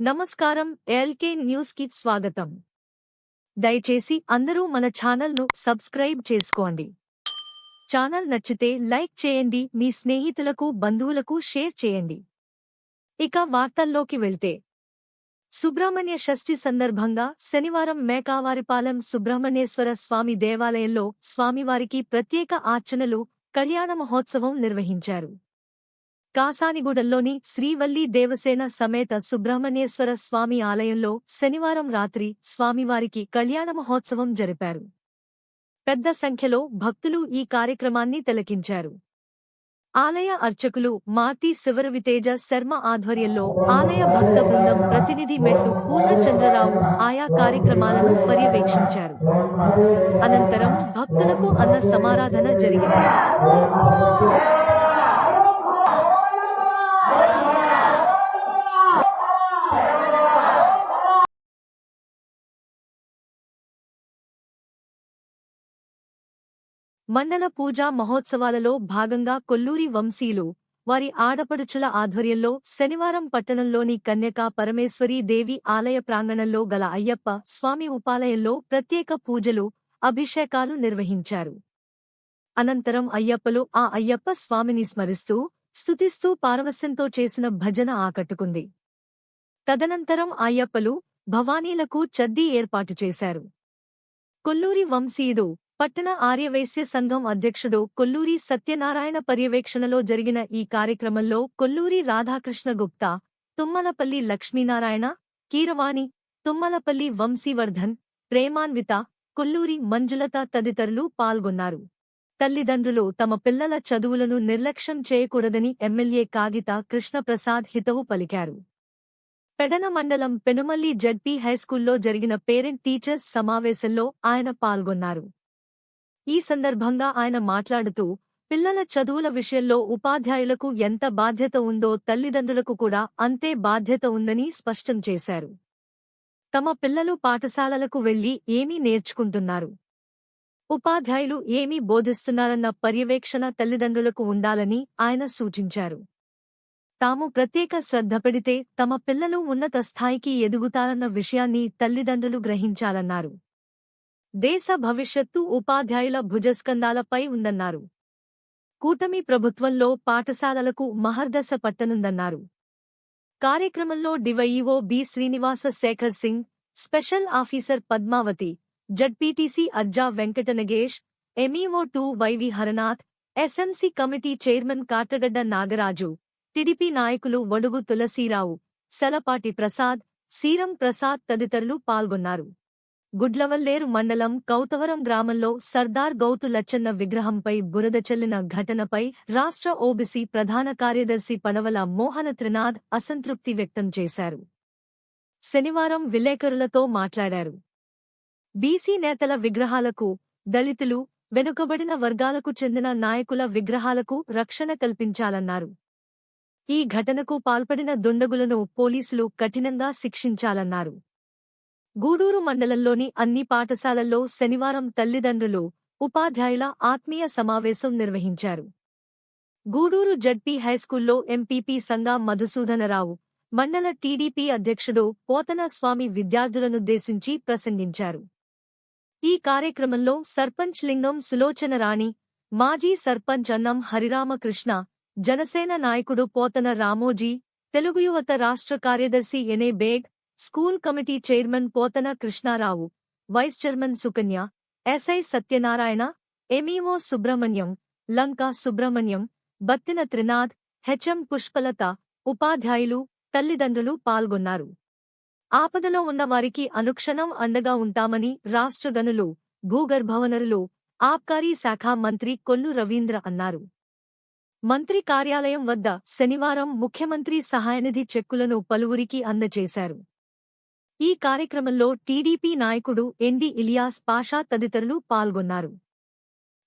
నమస్కారం ఎల్కే న్యూస్కి స్వాగతం. దయచేసి అందరూ మన ఛానల్ను సబ్స్క్రైబ్ చేసుకోండి. ఛానల్ నచ్చితే లైక్ చేయండి మీ స్నేహితులకు బంధువులకు షేర్ చేయండి. ఇక వార్తల్లోకి వెళ్తే. సుబ్రహ్మణ్య షష్ఠి సందర్భంగా శనివారం మేకావారిపాలెం సుబ్రహ్మణ్యేశ్వర స్వామి దేవాలయంలో స్వామివారికి ప్రత్యేక ఆర్చనలు కళ్యాణ మహోత్సవం నిర్వహించారు. కాసానిగూడల్లోని శ్రీవల్లి దేవసేన సమేత సుబ్రహ్మణ్యేశ్వర స్వామి ఆలయంలో శనివారం రాత్రి స్వామివారికి కళ్యాణ మహోత్సవం జరిపారు. పెద్ద సంఖ్యలో భక్తులు ఈ కార్యక్రమాన్ని తిలకించారు. ఆలయ అర్చకులు మార్తి శివరవితేజ శర్మ ఆధ్వర్యంలో ఆలయ భక్త బృందం ప్రతినిధి మెట్టు పూర్ణచంద్రరావు ఆయా కార్యక్రమాలను పర్యవేక్షించారు. అనంతరం భక్తులకు అన్న సమారాధన జరిగింది. మండల పూజా మహోత్సవాలలో భాగంగా కొల్లూరి వంశీయులు వారి ఆడపడుచుల ఆధ్వర్యంలో శనివారం పట్టణంలోని కన్యకా పరమేశ్వరీ దేవి ఆలయ ప్రాంగణంలో గల అయ్యప్ప స్వామి ఉపాలయంలో ప్రత్యేక పూజలు అభిషేకాలు నిర్వహించారు. అనంతరం అయ్యప్పలు ఆ అయ్యప్ప స్వామిని స్మరిస్తూ స్తుతిస్తూ పారవస్యంతో చేసిన భజన ఆకట్టుకుంది. తదనంతరం అయ్యప్పలు భవానీలకు చద్దీ ఏర్పాటు చేశారు. కొల్లూరి వంశీయుడు పట్టణ ఆర్యవైశ్య సంఘం అధ్యక్షుడు కొల్లూరి సత్యనారాయణ పర్యవేక్షణలో జరిగిన ఈ కార్యక్రమంలో కొల్లూరి రాధాకృష్ణ గుప్తా తుమ్మలపల్లి లక్ష్మీనారాయణ కీరవాణి తుమ్మలపల్లి వంశీవర్ధన్ ప్రేమాన్విత కొల్లూరి మంజులత తదితరులు పాల్గొన్నారు. తల్లిదండ్రులు తమ పిల్లల చదువులను నిర్లక్ష్యం చేయకూడదని ఎమ్మెల్యే కాగిత కృష్ణప్రసాద్ హితవు పలికారు. పెడన మండలం పెనుమల్లి జడ్పీ హైస్కూల్లో జరిగిన పేరెంట్ టీచర్స్ సమావేశంలో ఆయన పాల్గొన్నారు. ఈ సందర్భంగా ఆయన మాట్లాడుతూ పిల్లల చదువుల విషయంలో ఉపాధ్యాయులకు ఎంత బాధ్యత ఉందో తల్లిదండ్రులకు కూడా అంతే బాధ్యత ఉందని స్పష్టం చేశారు. తమ పిల్లలు పాఠశాలలకు వెళ్ళి ఏమీ నేర్చుకుంటున్నారు? ఉపాధ్యాయులు ఏమీ బోధిస్తున్నారన్న పర్యవేక్షణ తల్లిదండ్రులకు ఉండాలని ఆయన సూచించారు. తాము ప్రత్యేక శ్రద్ధ పెడితే తమ పిల్లలు ఉన్నత స్థాయికి ఎదుగుతారన్న విషయాన్ని తల్లిదండ్రులు గ్రహించాలన్నారు. దేశ భవిష్యత్తు ఉపాధ్యాయుల భుజస్కందాలపై ఉందన్నారు. కూటమి ప్రభుత్వంలో పాఠశాలలకు మహర్దశ పట్టనుందన్నారు. కార్యక్రమంలో D Y E O B Srinivasa Sekhar Singh special officer Padmavathi Z P T C Ajja Venkatanagesh M E O two Y V Haranath S M C committee chairman Katagadda Nagaraju T D P నాయకులు వడుగు తులసీరావు సెలపాటి ప్రసాద్ సీరం ప్రసాద్ తదితరులు పాల్గొన్నారు. గుడ్లవల్లేరు మండలం కౌతవరం గ్రామంలో సర్దార్ గౌతు లచ్చన్న విగ్రహంపై బురద చెల్లిన ఘటనపై రాష్ట్ర OBC ప్రధాన కార్యదర్శి పడవల మోహన త్రినాథ్ అసంతృప్తి వ్యక్తం చేశారు. శనివారం విలేకరులతో మాట్లాడారు. బీసీ నేతల విగ్రహాలకు దళితులు వెనుకబడిన వర్గాలకు చెందిన నాయకుల విగ్రహాలకు రక్షణ కల్పించాలన్నారు. ఈ ఘటనకు పాల్పడిన దుండగులను పోలీసులు కఠినంగా శిక్షించాలన్నారు. గూడూరు మండలంలోని అన్ని పాఠశాలల్లో శనివారం తల్లిదండ్రులు ఉపాధ్యాయుల ఆత్మీయ సమావేశం నిర్వహించారు. గూడూరు జడ్పీ హైస్కూల్లో ఎంపీపీ సంగా మధుసూదనరావు మండల టీడీపీ అధ్యక్షుడు పోతన స్వామి విద్యార్థులనుద్దేశించి ప్రసంగించారు. ఈ కార్యక్రమంలో సర్పంచ్ లింగం సులోచన రాణి మాజీ సర్పంచ్ అన్నం హరిరామకృష్ణ జనసేన నాయకుడు పోతన రామోజీ తెలుగు యువత రాష్ట్ర కార్యదర్శి ఎనే Baig school committee chairman Pothana Krishnarao vice chairman Sukanya S I Satyanarayana M E O Subrahmanyam Lanka Subrahmanyam Battina Trinath H M Pushpalatha ఉపాధ్యాయులు తల్లిదండ్రులు పాల్గొన్నారు. ఆపదలో ఉన్నవారికి అనుక్షణం అండగా ఉంటామని రాష్ట్ర గనులు భూగర్భవనరులు ఆబ్కారీ శాఖ మంత్రి కొల్లు రవీంద్ర అన్నారు. మంత్రి కార్యాలయం వద్ద శనివారం ముఖ్యమంత్రి సహాయనిధి చెక్కులను పలువురికి అందజేశారు. ఈ కార్యక్రమంలో టీడీపీ నాయకుడు ఎన్డి ఇలియాస్ పాషా తదితరులు పాల్గొన్నారు.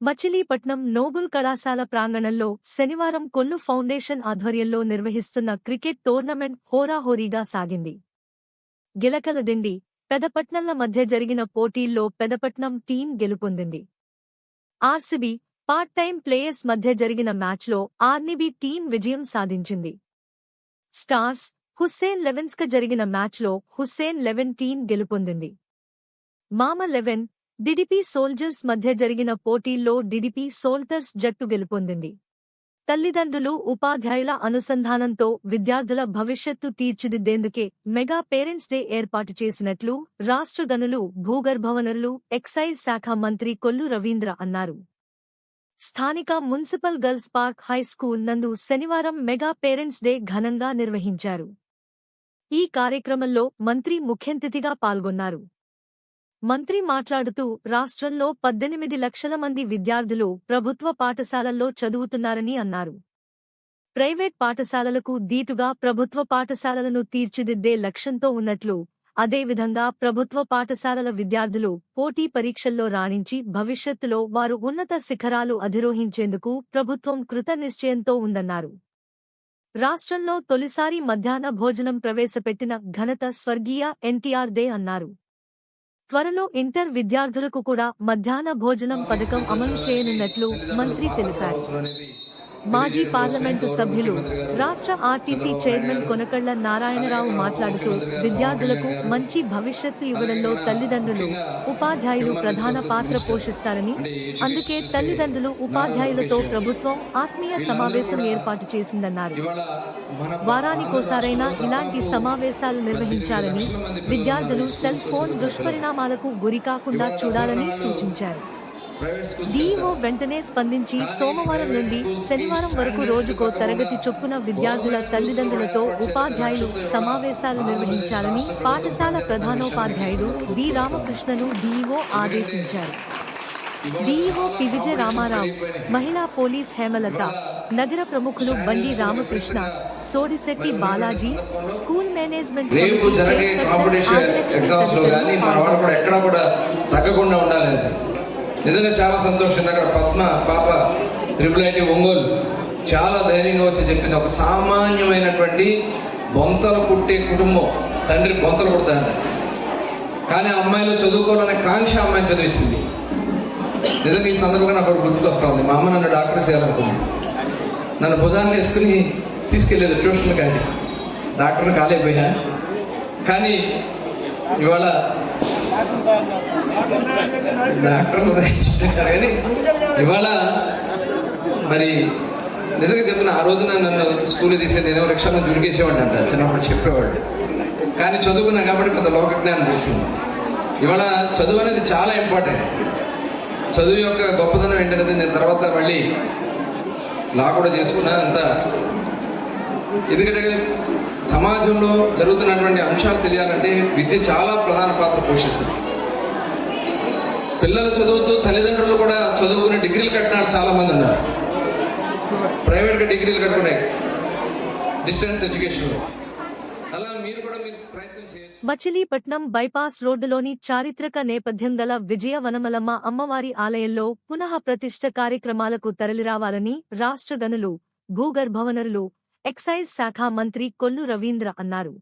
మచిలీపట్నం నోబుల్ కళాశాల ప్రాంగణంలో శనివారం కొల్లు ఫౌండేషన్ ఆధ్వర్యంలో నిర్వహిస్తున్న క్రికెట్ టోర్నమెంట్ హోరాహోరీగా సాగింది. గిలకలదిండి పెదపట్నంల మధ్య జరిగిన పోటీల్లో Pedapatnam team గెలుపొందింది. R C B part time players మధ్య జరిగిన మ్యాచ్లో ఆర్నిబి టీం విజయం సాధించింది. స్టార్స్ హుస్సేన్ లెవెన్స్క జరిగిన మ్యాచ్లో హుస్సేన్ లెవెన్ టీం గెలుపొందింది. మామ లెవెన్ డిడిపి సోల్జర్స్ మధ్య జరిగిన పోటీల్లో డిడిపి సోల్టర్స్ జట్టు గెలుపొందింది. తల్లిదండ్రులు ఉపాధ్యాయుల అనుసంధానంతో విద్యార్థుల భవిష్యత్తు తీర్చిదిద్దేందుకే మెగా పేరెంట్స్ డే ఏర్పాటు చేసినట్లు రాష్ట్ర గనులు భూగర్భవనరులు ఎక్సైజ్ శాఖ మంత్రి కొల్లు రవీంద్ర అన్నారు. స్థానిక municipal girls park high school నందు శనివారం మెగా పేరెంట్స్ డే ఘనంగా నిర్వహించారు. ఈ కార్యక్రమంలో మంత్రి ముఖ్యంతిథిగా పాల్గొన్నారు. మంత్రి మాట్లాడుతూ రాష్ట్రంలో పద్దెనిమిది లక్షల మంది విద్యార్థులు ప్రభుత్వ పాఠశాలల్లో చదువుతున్నారని అన్నారు. ప్రైవేట్ పాఠశాలలకు దీటుగా ప్రభుత్వ పాఠశాలలను తీర్చిదిద్దే లక్ష్యంతో ఉన్నట్లు అదేవిధంగా ప్రభుత్వ పాఠశాలల విద్యార్థులు పోటీ పరీక్షల్లో రాణించి భవిష్యత్తులో వారు ఉన్నత శిఖరాలు అధిరోహించేందుకు ప్రభుత్వం కృతనిశ్చయంతో ఉందన్నారు. రాష్ట్రంలో తొలిసారి మధ్యాహ్న భోజనం ప్రవేశపెట్టిన ఘనత స్వర్గీయ ఎన్టీఆర్ దే అన్నారు. త్వరలో ఇంటర్ విద్యార్థులకు కూడా మధ్యాహ్న భోజనం పథకం అమలు చేయనున్నట్లు మంత్రి తెలిపారు. మాజీ పార్లమెంటు సభ్యులు రాష్ట్ర ఆర్టీసీ చైర్మన్ కొనకళ్ళ నారాయణరావు మాట్లాడుతూ విద్యార్థులకు మంచి భవిష్యత్తు ఇవ్వడంలో తల్లిదండ్రులు ఉపాధ్యాయులు ప్రధాన పాత్ర పోషిస్తారని అందుకే తల్లిదండ్రులు ఉపాధ్యాయులతో ప్రభుత్వం ఆత్మీయ సమావేశం ఏర్పాటు చేసిందన్నారు. వారానికోసారైనా ఇలాంటి సమావేశాలు నిర్వహించాలని విద్యార్థులు సెల్ ఫోన్ దుష్పరిణామాలకు గురికాకుండా చూడాలని సూచించారు. డీఈఓ వెంటనే స్పందించి సోమవారం నుండి శనివారం వరకు రోజుకో తరగతి చొప్పున విద్యార్థుల తల్లిదండ్రులతో ఉపాధ్యాయులు సమావేశాలు నిర్వహించాలని పాఠశాల ప్రధానోపాధ్యాయుడు బి రామకృష్ణను డీఈఓ ఆదేశించారు డీఈఓ పి విజయ రామారావు మహిళా పోలీస్ హేమలత నగర ప్రముఖులు బండి రామకృష్ణ సోడిశెట్టి బాలాజీ స్కూల్ మేనేజ్మెంట్ రేపు జరిగే కాంపిటీషన్ ఎగ్జామ్స్లో కానీ మన. కూడా ఎక్కడా కూడా తగ్గకుండా ఉండాలని నిజంగా చాలా సంతోషం. అక్కడ పద్మ పాప త్రిపుల్ ఐటీ ఒంగోలు చాలా ధైర్యంగా వచ్చి చెప్పింది. ఒక సామాన్యమైనటువంటి బొంతలు పుట్టే కుటుంబం. తండ్రి బొంతలు పుడతాడు కానీ ఆ అమ్మాయిలో చదువుకోవాలనే కాంక్ష అమ్మాయిని చదివించింది. నిజంగా ఈ సందర్భంగా నాకు ఒకటి గుర్తుకొస్తా ఉంది. మా అమ్మ నన్ను డాక్టర్ చేయాలనుకుంది. నన్ను భుజాన్ని వేసుకుని తీసుకెళ్ళేది ట్యూషన్ కానీ డాక్టర్ని కాలేకపోయినా. కానీ ఇవాళ డాక్టర్ కానీ ఇవాళ మరి నిజంగా చెప్తున్నా ఆ రోజున నన్ను స్కూల్ తీసేది నేను రిక్షాలో జుడికేసేవాడు అంట. చిన్నప్పుడు చెప్పేవాడు కానీ చదువుకున్నా కాబట్టి కొంత లోక జ్ఞానం తెలిసింది ఇవాళ చదువు అనేది చాలా ఇంపార్టెంట్ చదువు యొక్క గొప్పతనం ఏంటనేది నేను తర్వాత మళ్ళీ లా కూడా చేసుకున్నా. అంత ఎందుకంటే సమాజంలో జరుగుతున్నటువంటి అంశాలు తెలియాలంటే విద్య చాలా ప్రధాన పాత్ర పోషిస్తుంది. పిల్లలు చదువుతూ తల్లిదండ్రులు కూడా చదువుకుని డిగ్రీలు కట్టినారు వాళ్ళు చాలా మంది ఉన్నారు. ప్రైవేట్గా డిగ్రీలు కట్టుకునే డిస్టెన్స్ ఎడ్యుకేషన్లో అలా మీరు కూడా మీరు ప్రయత్నం చేయొచ్చు. మచిలీపట్నం బైపాస్ రోడ్డులోని చారిత్రక నేపథ్యం గల విజయ వనమలమ్మ అమ్మవారి ఆలయంలో పునః ప్రతిష్ఠ కార్యక్రమాలకు తరలిరావాలని రాష్ట్ర గనులు భూగర్భవనరులు ఎక్సైజ్ శాఖ మంత్రి కొల్లు రవీంద్ర అన్నారు.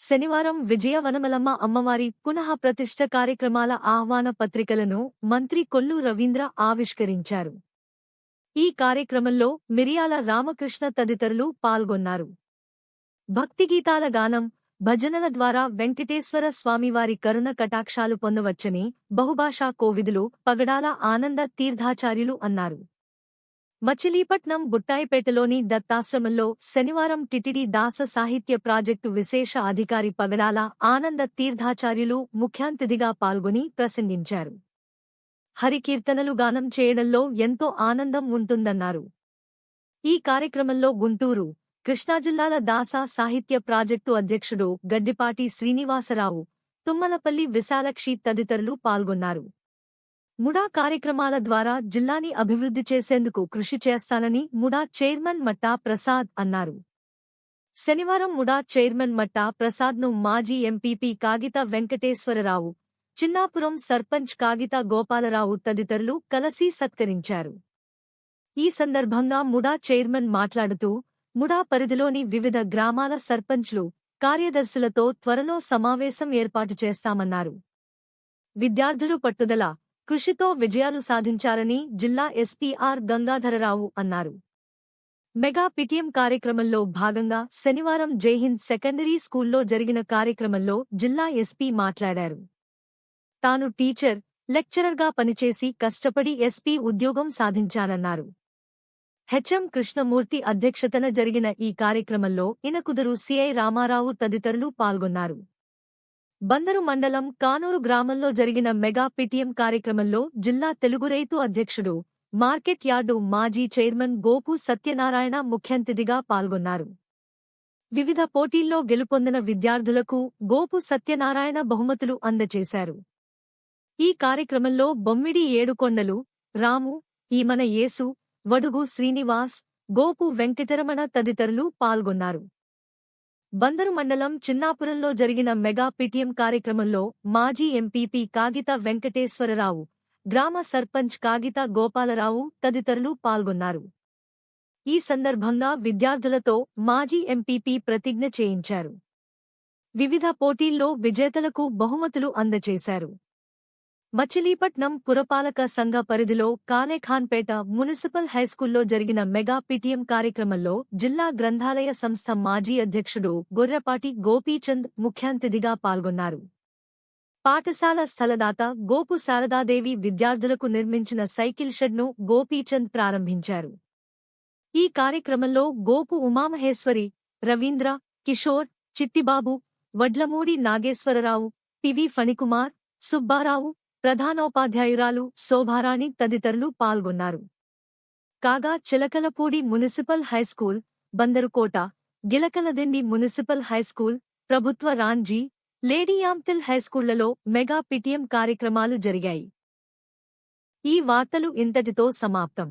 శనివారం విజయవనమలమ్మ అమ్మవారి పునః ప్రతిష్ఠ కార్యక్రమాల ఆహ్వాన పత్రికలను మంత్రి కొల్లు రవీంద్ర ఆవిష్కరించారు. ఈ కార్యక్రమంలో మిరియాల రామకృష్ణ తదితరులు పాల్గొన్నారు. భక్తిగీతాల గానం భజనల ద్వారా వెంకటేశ్వర స్వామివారి కరుణ కటాక్షాలు పొందవచ్చని బహుభాషా కోవిదులు పగడాల ఆనంద తీర్థాచార్యులు అన్నారు. మచిలీపట్నం బుట్టాయిపేటలోని దత్తాశ్రమంలో శనివారం టిటిడి దాస సాహిత్య ప్రాజెక్టు విశేష అధికారి పగడాల ఆనంద తీర్థాచార్యులు ముఖ్యాంతిథిగా పాల్గొని ప్రసంగించారు. హరికీర్తనలు గానం చేయడంలో ఎంతో ఆనందం ఉంటుందన్నారు. ఈ కార్యక్రమంలో గుంటూరు కృష్ణాజిల్లాల దాస సాహిత్య ప్రాజెక్టు అధ్యక్షుడు గడ్డిపాటి శ్రీనివాసరావు తుమ్మలపల్లి విశాలక్షి తదితరులు పాల్గొన్నారు. ముడా కార్యక్రమాల ద్వారా జిల్లాని అభివృద్ధి చేసేందుకు కృషి చేస్తానని ముడా చైర్మన్ మట్టా ప్రసాద్ అన్నారు. శనివారం ముడా చైర్మన్ మట్టా ప్రసాద్ను మాజీ ఎంపీపీ కాగిత వెంకటేశ్వరరావు చిన్నాపురం సర్పంచ్ కాగిత గోపాలరావు తదితరులు కలసి సత్కరించారు. ఈ సందర్భంగా ముడా చైర్మన్ మాట్లాడుతూ ముడా పరిధిలోని వివిధ గ్రామాల సర్పంచ్లు కార్యదర్శులతో త్వరలో సమావేశం ఏర్పాటు చేస్తామన్నారు. విద్యార్థులు పట్టుదల కృషితో విజయాలు సాధించారని జిల్లా ఎస్పీఆర్ గంగాధరరావు అన్నారు. మెగా పిటిఎం కార్యక్రమంలో భాగంగా శనివారం జైహింద్ సెకండరీ స్కూల్లో జరిగిన కార్యక్రమంలో జిల్లా ఎస్పీ మాట్లాడారు. తాను టీచర్ లెక్చరర్గా పనిచేసి కష్టపడి ఎస్పీ ఉద్యోగం సాధించానన్నారు. హెచ్ఎం కృష్ణమూర్తి అధ్యక్షతన జరిగిన ఈ కార్యక్రమంలో ఇనకుదురు సిఐ రామారావు తదితరులు పాల్గొన్నారు. బందరు మండలం కానూరు గ్రామంలో జరిగిన మెగా పిటిఎం కార్యక్రమంలో జిల్లా తెలుగు రైతు అధ్యక్షుడు మార్కెట్ యార్డు మాజీ చైర్మన్ గోపు సత్యనారాయణ ముఖ్యంతిథిగా పాల్గొన్నారు. వివిధ పోటీల్లో గెలుపొందిన విద్యార్థులకు గోపు సత్యనారాయణ బహుమతులు అందజేశారు. ఈ కార్యక్రమంలో బొమ్మిడి ఏడుకొండలు రాము ఈమన యేసు వడుగు శ్రీనివాస్ గోపు వెంకటరమణ తదితరులు పాల్గొన్నారు. బందరు మండలం చిన్నాపురంలో జరిగిన మెగా పిటిఎం కార్యక్రమంలో మాజీ ఎంపీపీ కాగిత వెంకటేశ్వరరావు గ్రామ సర్పంచ్ కాగిత గోపాలరావు తదితరులు పాల్గొన్నారు. ఈ సందర్భంగా విద్యార్థులతో మాజీ ఎంపీపీ ప్రతిజ్ఞ చేయించారు. వివిధ పోటీల్లో విజేతలకు బహుమతులు అందజేశారు. మచిలీపట్నం పురపాలక సంఘ పరిధిలో కానేఖాన్పేట మున్సిపల్ హైస్కూల్లో జరిగిన మెగా పిటిఎం కార్యక్రమంలో జిల్లా గ్రంథాలయ సంస్థ మాజీ అధ్యక్షుడు గొర్రపాటి గోపీచంద్ ముఖ్యాంతిథిగా పాల్గొన్నారు. పాఠశాల స్థలదాత గోపు శారదాదేవి విద్యార్థులకు నిర్మించిన సైకిల్ షెడ్ను గోపీచంద్ ప్రారంభించారు. ఈ కార్యక్రమంలో గోపు ఉమామహేశ్వరి రవీంద్ర కిషోర్ చిట్టిబాబు వడ్లమూడి నాగేశ్వరరావు పివి ఫణికుమార్ సుబ్బారావు ప్రధానోపాధ్యాయురాలు శోభారాణి తదితరులు పాల్గొన్నారు. కాగా Chilakalapudi municipal high school Bandarukota Gilakaladindi municipal high school ప్రభుత్వ రాంజీ లేడీయాంతిల్ హైస్కూళ్ళలో మెగా పిటిఎం కార్యక్రమాలు జరిగాయి. ఈ వార్తలు ఇంతటితో సమాప్తం.